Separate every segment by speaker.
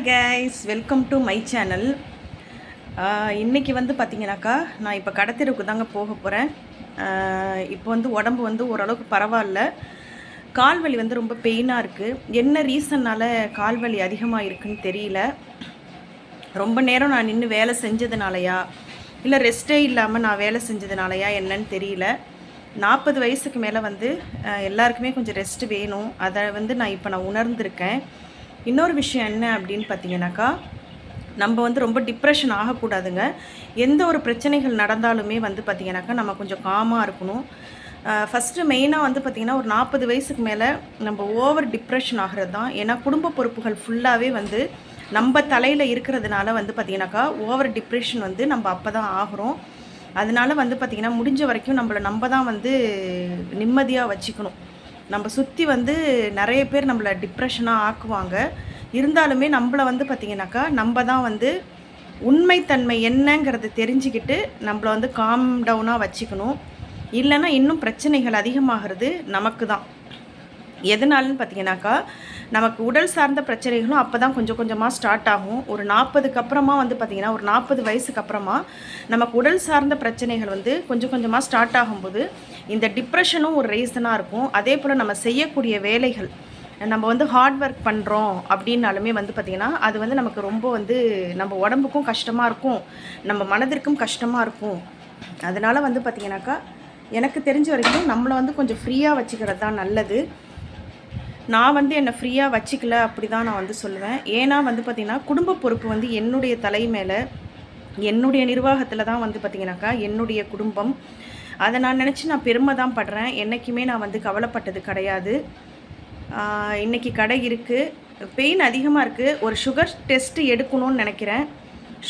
Speaker 1: Hi guys welcome to my channel இன்றைக்கி வந்து பார்த்தீங்கன்னாக்கா நான் இப்போ கடத்திற்கு தாங்க போக போகிறேன் இப்போ வந்து உடம்பு வந்து ஓரளவுக்கு பரவாயில்ல. கால் வலி வந்து ரொம்ப பெயினாக இருக்குது என்ன ரீசன்னால் கால் வலி அதிகமாக இருக்குன்னு தெரியல. ரொம்ப நேரம் நான் நின்று வேலை செஞ்சதுனாலையா இல்லை ரெஸ்ட்டே இல்லாமல் நான் வேலை செஞ்சதுனாலையா என்னன்னு தெரியல. நாற்பது வயசுக்கு மேலே வந்து எல்லாருக்குமே கொஞ்சம் ரெஸ்ட் வேணும். அதை வந்து நான் இப்போ நான் உணர்ந்திருக்கேன். இன்னொரு விஷயம் என்ன அப்படின்னு பார்த்தீங்கன்னாக்கா நம்ம வந்து ரொம்ப டிப்ரெஷன் ஆகக்கூடாதுங்க. எந்த ஒரு பிரச்சனைகள் நடந்தாலுமே வந்து பார்த்திங்கனாக்கா நம்ம கொஞ்சம் காமாக இருக்கணும். ஃபஸ்ட்டு மெயினாக வந்து பார்த்திங்கன்னா ஒரு நாற்பது வயசுக்கு மேலே நம்ம ஓவர் டிப்ரெஷன் ஆகிறது தான். ஏன்னா குடும்ப பொறுப்புகள் ஃபுல்லாகவே வந்து நம்ம தலையில் இருக்கிறதுனால வந்து பார்த்திங்கனாக்கா ஓவர் டிப்ரெஷன் வந்து நம்ம அப்போ தான் ஆகிறோம். அதனால வந்து பார்த்திங்கன்னா முடிஞ்ச வரைக்கும் நம்மளை நம்ம தான் வந்து நிம்மதியாக வச்சுக்கணும். நம்ம சுற்றி வந்து நிறைய பேர் நம்மளை டிப்ரெஷனாக ஆக்குவாங்க. இருந்தாலுமே நம்மளை வந்து பார்த்திங்கனாக்கா நம்ம தான் வந்து உண்மைத்தன்மை என்னங்கிறத தெரிஞ்சுக்கிட்டு நம்மளை வந்து காம் டவுனாக வச்சுக்கணும். இல்லைன்னா இன்னும் பிரச்சனைகள் அதிகமாகிறது நமக்கு தான். எதனாலன்னு பார்த்தீங்கன்னாக்கா நமக்கு உடல் சார்ந்த பிரச்சனைகளும் அப்போ தான் கொஞ்சம் கொஞ்சமாக ஸ்டார்ட் ஆகும். ஒரு நாற்பதுக்கு அப்புறமா வந்து பார்த்திங்கன்னா ஒரு நாற்பது வயசுக்கு அப்புறமா நமக்கு உடல் சார்ந்த பிரச்சனைகள் வந்து கொஞ்சம் கொஞ்சமாக ஸ்டார்ட் ஆகும்போது இந்த டிப்ரெஷனும் ஒரு ரீசனாக இருக்கும். அதே போல் நம்ம செய்யக்கூடிய வேலைகள் நம்ம வந்து ஹார்ட் ஒர்க் பண்ணுறோம் அப்படின்னாலுமே வந்து பார்த்திங்கன்னா அது வந்து நமக்கு ரொம்ப வந்து நம்ம உடம்புக்கும் கஷ்டமாக இருக்கும். நம்ம மனதிற்கும் கஷ்டமாக இருக்கும். அதனால் வந்து பார்த்திங்கனாக்கா எனக்கு தெரிஞ்ச வரைக்கும் நம்மளை வந்து கொஞ்சம் ஃப்ரீயாக வச்சுக்கிறது தான் நல்லது. நான் வந்து என்னை ஃப்ரீயாக வச்சுக்கல அப்படி தான் நான் வந்து சொல்லுவேன். ஏன்னா வந்து பார்த்திங்கன்னா குடும்ப பொறுப்பு வந்து என்னுடைய தலை மேலே என்னுடைய நிர்வாகத்தில் தான் வந்து பார்த்திங்கனாக்கா என்னுடைய குடும்பம். அதை நான் நினச்சி நான் பெருமை தான் படுறேன். என்றைக்குமே நான் வந்து கவலைப்பட்டது கிடையாது. இன்றைக்கி கடை இருக்குது பெயின் அதிகமாக இருக்குது ஒரு சுகர் டெஸ்ட்டு எடுக்கணும்னு நினைக்கிறேன்.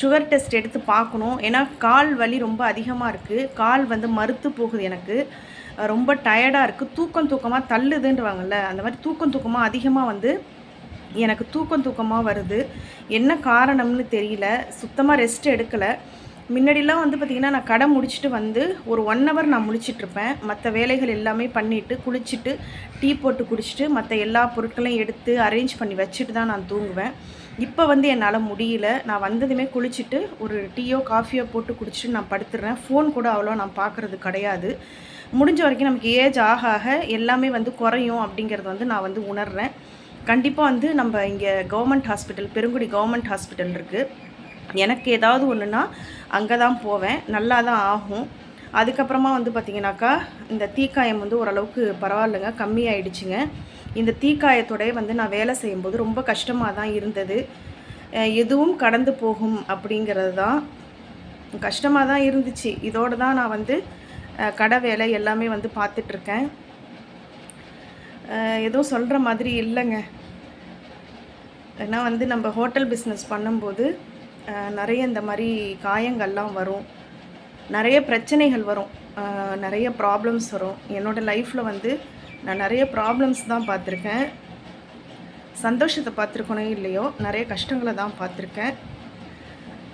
Speaker 1: சுகர் டெஸ்ட் எடுத்து பார்க்கணும். ஏன்னா கால் வலி ரொம்ப அதிகமாக இருக்குது கால் வந்து மறுத்து போகுது எனக்கு. ரொம்ப டயர்டாக இருக்குது தூக்கம் தூக்கமாக தள்ளுதுன்றவாங்கல்ல அந்த மாதிரி தூக்கம் தூக்கமாக அதிகமாக வந்து எனக்கு தூக்கம் தூக்கமாக வருது. என்ன காரணம்னு தெரியல. சுத்தமாக ரெஸ்ட் எடுக்கலை. முன்னாடிலாம் வந்து பார்த்திங்கன்னா நான் கடை முடிச்சுட்டு வந்து ஒரு ஒன் ஹவர் நான் முடிச்சிட்ருப்பேன் மற்ற வேலைகள் எல்லாமே பண்ணிவிட்டு குளிச்சுட்டு டீ போட்டு குடிச்சிட்டு மற்ற எல்லா பொருட்களையும் எடுத்து அரேஞ்ச் பண்ணி வச்சுட்டு தான் நான் தூங்குவேன். இப்போ வந்து என்னால் முடியல. நான் வந்ததுமே குளிச்சுட்டு ஒரு டீயோ காஃபியோ போட்டு குடிச்சிட்டு நான் படுத்துடுறேன் ஃபோன் கூட அவ்வளோ நான் பார்க்குறது கிடையாது. முடிஞ்ச வரைக்கும் நமக்கு ஏஜ் ஆக ஆக எல்லாமே வந்து குறையும் அப்படிங்கிறது வந்து நான் வந்து உணர்கிறேன் கண்டிப்பாக வந்து நம்ம இங்கே government hospital Perungudi government hospital இருக்குது எனக்கு ஏதாவது ஒன்றுனா அங்கே தான் போவேன். நல்லா தான் ஆகும். அதுக்கப்புறமா வந்து பார்த்திங்கனாக்கா இந்த தீக்காயம் வந்து ஓரளவுக்கு பரவாயில்லைங்க கம்மியாயிடுச்சுங்க. இந்த தீக்காயத்தோடய வந்து நான் வேலை செய்யும்போது ரொம்ப கஷ்டமாக தான் இருந்தது எதுவும் கடந்து போகும் அப்படிங்கிறது தான் கஷ்டமாக தான் இருந்துச்சு. இதோடு தான் நான் வந்து கடை வேலை எல்லாமே வந்து பார்த்துட்ருக்கேன். எதுவும் சொல்கிற மாதிரி இல்லைங்க. ஏன்னா வந்து நம்ம ஹோட்டல் பிஸ்னஸ் பண்ணும்போது நிறைய இந்த மாதிரி காயங்கள்லாம் வரும். நிறைய பிரச்சனைகள் வரும். நிறைய ப்ராப்ளம்ஸ் வரும். என்னோடய லைஃப்பில் வந்து நான் நிறைய ப்ராப்ளம்ஸ் தான் பார்த்துருக்கேன். சந்தோஷத்தை பார்த்துருக்கணும் இல்லையோ நிறைய கஷ்டங்களை தான் பார்த்துருக்கேன்.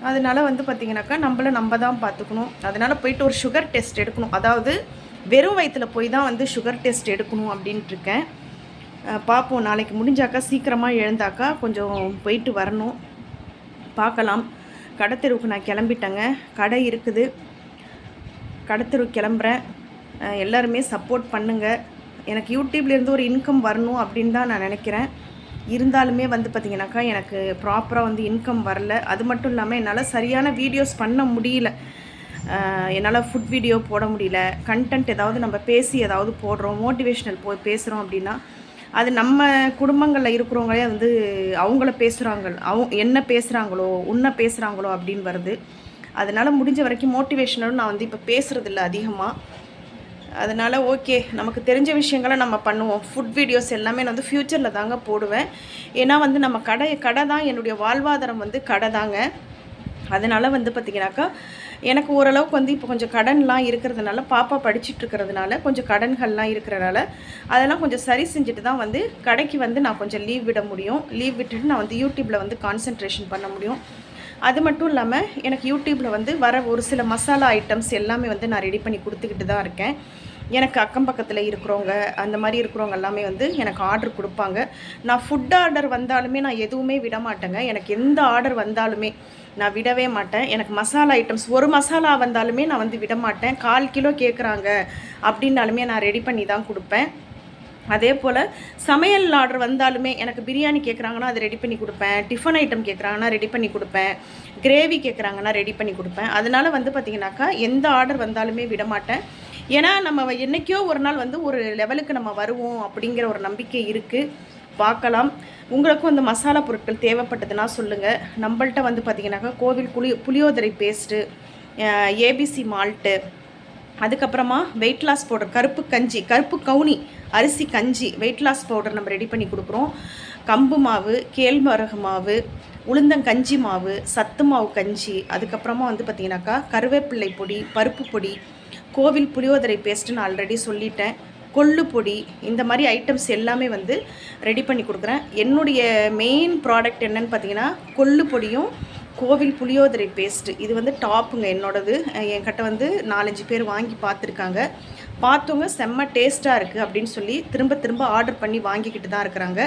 Speaker 1: அதனால வந்து பார்த்திங்கனாக்கா நம்மள நம்ம தான் பார்த்துக்கணும் அதனால் போயிட்டு ஒரு சுகர் டெஸ்ட் எடுக்கணும். அதாவது வெறும் வயிற்றில் போய் தான் வந்து சுகர் டெஸ்ட் எடுக்கணும் அப்படின்ட்டு இருக்கேன். பார்ப்போம் நாளைக்கு முடிஞ்சாக்கா சீக்கிரமாக எழுந்தாக்கா கொஞ்சம் போயிட்டு வரணும். பார்க்கலாம் கடத்தெருவுக்கு நான் கிளம்பிட்டேங்க. கடை இருக்குது. கடத்தெரு கிளம்புறேன். எல்லாருமே சப்போர்ட் பண்ணுங்கள் எனக்கு யூடியூப்லேருந்து ஒரு இன்கம் வரணும் அப்படின்னு தான் நான் நினைக்கிறேன். இருந்தாலுமே வந்து பார்த்திங்கனாக்கா எனக்கு ப்ராப்பராக வந்து இன்கம் வரல. அது மட்டும் இல்லாமல் என்னால் சரியான வீடியோஸ் பண்ண முடியல. என்னால் ஃபுட் வீடியோ போட முடியல. கண்டென்ட் ஏதாவது நம்ம பேசி ஏதாவது போடுறோம். மோட்டிவேஷ்னல் போ பேசுகிறோம் அப்படின்னா அது நம்ம குடும்பங்களில் இருக்கிறவங்களே வந்து அவங்கள பேசுகிறாங்க அவங்க என்ன பேசுகிறாங்களோ உன்னை பேசுகிறாங்களோ அப்படின்னு வருது. அதனால் முடிஞ்ச வரைக்கும் மோட்டிவேஷனலும் நான் வந்து இப்போ பேசுகிறதில்ல அதிகமாக அதனால் ஓகே நமக்கு தெரிஞ்ச விஷயங்களை நம்ம பண்ணுவோம். ஃபுட் வீடியோஸ் எல்லாமே நான் வந்து ஃப்யூச்சரில் தாங்க போடுவேன். ஏன்னா வந்து நம்ம கடை கடை தான் என்னுடைய வாழ்வாதாரம் வந்து கடை தாங்க. அதனால் வந்து பார்த்திங்கனாக்கா எனக்கு ஓரளவுக்கு வந்து இப்போ கொஞ்சம் கடன்லாம் இருக்கிறதுனால பாப்பா படிச்சுட்டு இருக்கிறதுனால கொஞ்சம் கடன்கள்லாம் இருக்கிறனால அதெல்லாம் கொஞ்சம் சரி செஞ்சுட்டு தான் வந்து கடைக்கு வந்து நான் கொஞ்சம் லீவ் விட முடியும். லீவ் விட்டுட்டு நான் வந்து யூடியூப்பில் வந்து கான்சென்ட்ரேஷன் பண்ண முடியும். அது மட்டும் இல்லாமல் எனக்கு யூடியூப்பில் வந்து வர ஒரு சில மசாலா ஐட்டம்ஸ் எல்லாமே வந்து நான் ரெடி பண்ணி கொடுத்துக்கிட்டு தான் இருக்கேன். எனக்கு அக்கம் பக்கத்தில் இருக்கிறவங்க அந்த மாதிரி இருக்கிறவங்க எல்லாமே வந்து எனக்கு ஆர்டர் கொடுப்பாங்க. நான் ஃபுட் ஆர்டர் வந்தாலுமே நான் எதுவுமே விட மாட்டேங்க. எனக்கு எந்த ஆர்டர் வந்தாலுமே நான் விடவே மாட்டேன். எனக்கு மசாலா ஐட்டம்ஸ் ஒரு மசாலா வந்தாலுமே நான் வந்து விட மாட்டேன். கால் கிலோ கேட்குறாங்க அப்படின்னாலுமே நான் ரெடி பண்ணி தான் கொடுப்பேன். அதே போல் சமையல் ஆர்டர் வந்தாலுமே எனக்கு பிரியாணி கேட்குறாங்கன்னா அதை ரெடி பண்ணி கொடுப்பேன். டிஃபன் ஐட்டம் கேட்குறாங்கன்னா ரெடி பண்ணி கொடுப்பேன். கிரேவி கேட்குறாங்கன்னா ரெடி பண்ணி கொடுப்பேன். அதனால் வந்து பார்த்திங்கனாக்கா எந்த ஆர்டர் வந்தாலுமே விட மாட்டேன் ஏன்னா நம்ம என்றைக்கோ ஒரு நாள் வந்து ஒரு லெவலுக்கு நம்ம வருவோம் அப்படிங்கிற ஒரு நம்பிக்கை இருக்குது பார்க்கலாம். உங்களுக்கும் அந்த மசாலா பொருட்கள் தேவைப்பட்டதுன்னா சொல்லுங்கள் நம்மள்கிட்ட வந்து பார்த்திங்கனாக்கா கோவில் புளி புளியோதரை பேஸ்ட்டு ஏபிசி மால்ட்டு அதுக்கப்புறமா வெயிட் லாஸ் பவுடர் கருப்பு கஞ்சி கருப்பு கவுனி அரிசி கஞ்சி வெயிட் லாஸ் பவுடர் நம்ம ரெடி பண்ணி கொடுக்குறோம். கம்பு மாவு கேழ்வரகு மாவு உளுந்தங்கஞ்சி மாவு சத்து மாவு கஞ்சி அதுக்கப்புறமா வந்து பார்த்திங்கனாக்கா கருவேப்பிள்ளை பொடி பருப்பு பொடி கோவில் புளியோதரை பேஸ்ட்டுன்னு ஆல்ரெடி சொல்லிட்டேன். கொள்ளு பொடி இந்த மாதிரி ஐட்டம்ஸ் எல்லாமே வந்து ரெடி பண்ணி கொடுக்குறேன். என்னுடைய மெயின் ப்ராடக்ட் என்னன்னு பார்த்தீங்கன்னா கொள்ளு பொடியும் கோவில் புளியோதரை பேஸ்ட்டு இது வந்து டாப்புங்க என்னோடது. அஹ் என்கிட்ட வந்து நாலஞ்சு பேர் வாங்கி பார்த்துருக்காங்க. பார்த்தவங்க செம்ம டேஸ்ட்டாக இருக்குது அப்படின்னு சொல்லி திரும்ப திரும்ப ஆர்டர் பண்ணி வாங்கிக்கிட்டு தான் இருக்கிறாங்க.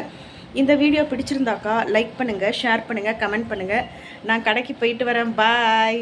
Speaker 1: இந்த வீடியோ பிடிச்சிருந்தாக்கா லைக் பண்ணுங்கள் ஷேர் பண்ணுங்கள் கமெண்ட் பண்ணுங்கள் நான் கடைக்கு போயிட்டு வரேன். பாய்